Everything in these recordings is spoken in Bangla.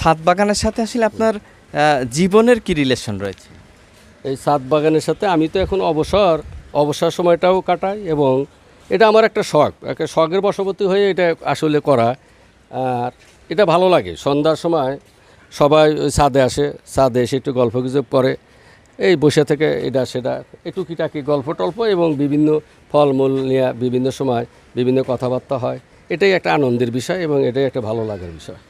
ছাদ বাগানের সাথে আসলে আপনার জীবনের কি রিলেশন রয়েছে? এই ছাদ বাগানের সাথে আমি তো এখন অবসর অবসর সময়টাও কাটাই এবং এটা আমার একটা শখ। একটা শখের বশবর্তী হয়ে এটা আসলে করা। আর এটা ভালো লাগে। সন্ধ্যার সময় সবাই ওই ছাদে আসে, ছাদে এসে একটু গল্প গুজব করে। এই বসে থেকে এটা সেটা একটু কিটাকি গল্প টল্প এবং বিভিন্ন ফলমূল নিয়ে বিভিন্ন সময় বিভিন্ন কথাবার্তা হয়। এটাই একটা আনন্দের বিষয় এবং এটাই একটা ভালো লাগার বিষয়।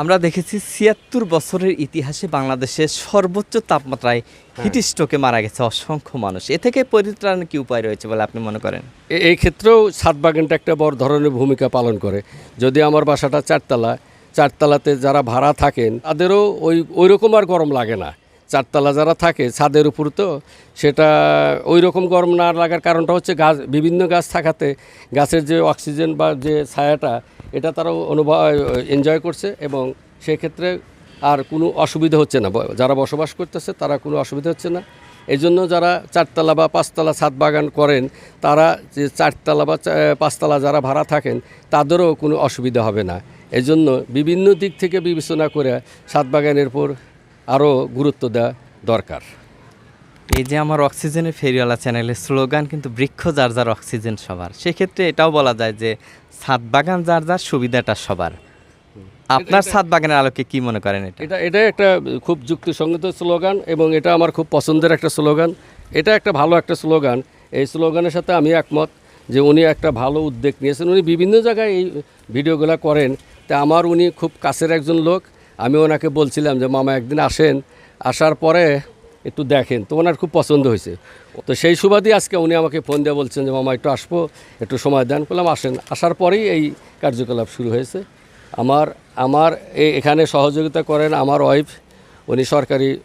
আমরা দেখেছি ছিয়াত্তর বছরের ইতিহাসে বাংলাদেশের সর্বোচ্চ তাপমাত্রায় হিট স্ট্রোকে মারা গেছে অসংখ্য মানুষ। এ থেকে পরিত্রাণ কি উপায় রয়েছে বলে আপনি মনে করেন? এই ক্ষেত্রেও ছাদ বাগানটা একটা বড় ধরনের ভূমিকা পালন করে। যদি আমার বাসাটা চারতলা চারতলাতে যারা ভাড়া থাকেন তাদেরও ওই ওই রকম আর গরম লাগে না। চারতলা যারা থাকে, ছাদের উপর তো, সেটা ওই রকম গরম না লাগার কারণটা হচ্ছে গাছ, বিভিন্ন গাছ থাকাতে গাছের যে অক্সিজেন বা যে ছায়াটা, এটা তারা অনুভব এনজয় করছে এবং সেক্ষেত্রে আর কোনো অসুবিধা হচ্ছে না। যারা বসবাস করতেছে, তারা কোনো অসুবিধা হচ্ছে না। এই জন্য যারা চারতলা বা পাঁচতলা ছাদ বাগান করেন, তারা যে চারতলা বা পাঁচতলা যারা ভাড়া থাকেন, তাদেরও কোনো অসুবিধা হবে না। এজন্য বিভিন্ন দিক থেকে বিবেচনা করে ছাদ বাগানের উপর আরও গুরুত্ব দেওয়া দরকার। এই যে আমার অক্সিজেনের ফেরিওয়ালা চ্যানেলের স্লোগান কিন্তু বৃক্ষ যার যার অক্সিজেন সবার সেক্ষেত্রে এটাও বলা যায় যে ছাদ বাগান যার যার সুবিধাটা সবার। আপনার ছাদ বাগানের আলোকে কি মনে করেন এটা? এটা এটা একটা খুব যুক্তিসঙ্গত স্লোগান এবং এটা আমার খুব পছন্দের একটা স্লোগান। এটা একটা ভালো একটা স্লোগান। এই স্লোগানের সাথে আমি একমত যে উনি একটা ভালো উদ্যোগ নিয়েছেন। উনি বিভিন্ন জায়গায় এই ভিডিওগুলো করেন। তা আমার উনি খুব কাছের একজন লোক। আমি ওনাকে বলছিলাম যে, মামা, একদিন আসেন। আসার পরে একটু দেখেন। তো ওনার খুব পছন্দ হয়েছে। তো সেই সুবাদে আজকে উনি আমাকে ফোন দিয়ে বলছেন যে, মামা, একটু আসব, একটু সময় দেন। বললাম, আসেন। আসার পরেই এই কার্যকলাপ শুরু হয়েছে। আমার আমার এ- এখানে সহযোগিতা করেন আমার ওয়াইফ। উনি সরকারি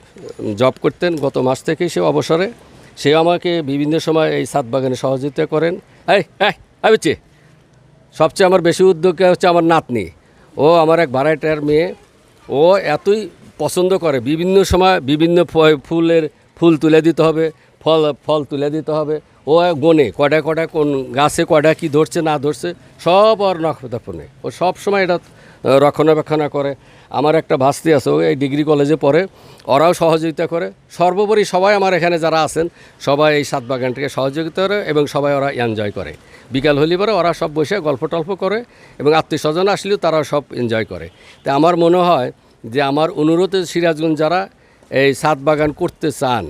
জব করতেন গত মাস থেকেই সে অবসরে। সে আমাকে বিভিন্ন সময় এই সাত বাগানে সহযোগিতা করেন। এই এই সবচেয়ে আমার বেশি উদ্যোগ হচ্ছে আমার নাতনি। ও আমার এক ভাড়াটার মেয়ে। ও এতই পছন্দ করে। বিভিন্ন সময় বিভিন্ন ফুলের ফুল তুলে দিতে হবে, ফল ফল তুলে দিতে হবে। ও গনে কটা কটা কোন গাছে কটা কি ধরছে না ধরছে, সব ওর নক্ষত্রপণে ও সব সময় এটা রক্ষণাবেক্ষণ করে। আমার একটা ভাস্তি আছে, ও এই ডিগ্রি কলেজে পড়ে, ওরাও সহযোগিতা করে। সর্বোপরি সবাই আমার এখানে যারা আছেন, সবাই এই সাত বাগানটাকে সহযোগিতা করে এবং সবাই ওরা এনজয় করে। বিকাল হলে পরে ওরা সব বসে গল্প টল্প করে এবং আত্মীয় স্বজন আসলেও তারা সব এনজয় করে। তো আমার মনে হয় যে আমার অনুরোধে সিরাজগঞ্জ যারা এই সাত বাগান করতে চান,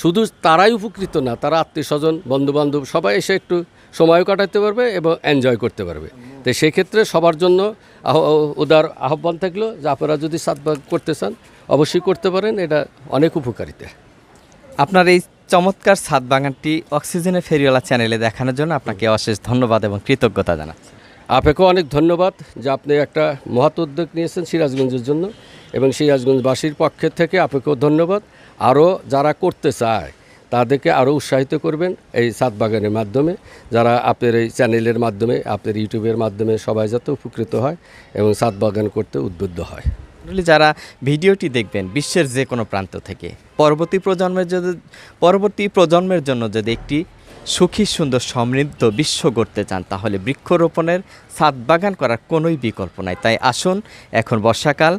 শুধু তারাই উপকৃত না, তারা আত্মীয় স্বজন বন্ধুবান্ধব সবাই এসে একটু সময় কাটাতে পারবে এবং এনজয় করতে পারবে। তো সেক্ষেত্রে সবার জন্য আহ- উদার আহ্বান থাকল যে আপনারা যদি সাত বাগান করতে চান অবশ্যই করতে পারেন এটা অনেক উপকারিতা। আপনার এই চমৎকার ছাদ বাগানটি অক্সিজেনের ফেরিওয়ালা চ্যানেলে দেখানোর জন্য আপনাকে অশেষ ধন্যবাদ এবং কৃতজ্ঞতা জানাচ্ছি। আপনাকেও অনেক ধন্যবাদ যে আপনি একটা মহৎ উদ্যোগ নিয়েছেন সিরাজগঞ্জের জন্য এবং সিরাজগঞ্জবাসীর পক্ষের থেকে আপনাকেও ধন্যবাদ। আরও যারা করতে চায় তাদেরকে আরও উৎসাহিত করবেন এই সাত বাগানের মাধ্যমে। যারা আপনার এই চ্যানেলের মাধ্যমে, আপনার ইউটিউবের মাধ্যমে সবাই যাতে উপকৃত হয় এবং সাত বাগান করতে উদ্বুদ্ধ হয়। যারা ভিডিওটি দেখবেন বিশ্বের যে কোনো প্রান্ত থেকে, পরবর্তী প্রজন্মের যদি, পরবর্তী প্রজন্মের জন্য যদি একটি সুখী, সুন্দর, সমৃদ্ধ বিশ্ব গড়তে চান, তাহলে বৃক্ষরোপণের ছাদ বাগান করার কোনোই বিকল্প নাই। তাই আসুন, এখন বর্ষাকাল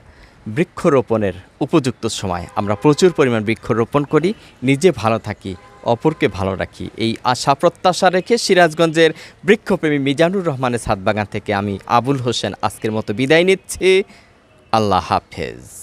বৃক্ষরোপণের উপযুক্ত সময়। আমরা প্রচুর পরিমাণ বৃক্ষরোপণ করি, নিজে ভালো থাকি, অপরকে ভালো রাখি। এই আশা প্রত্যাশা রেখে সিরাজগঞ্জের বৃক্ষপ্রেমী মিজানুর রহমানের সাতবাগান থেকে আমি আবুল হোসেন আজকের মতো বিদায় নিচ্ছি। আল্লাহ হাফেজ।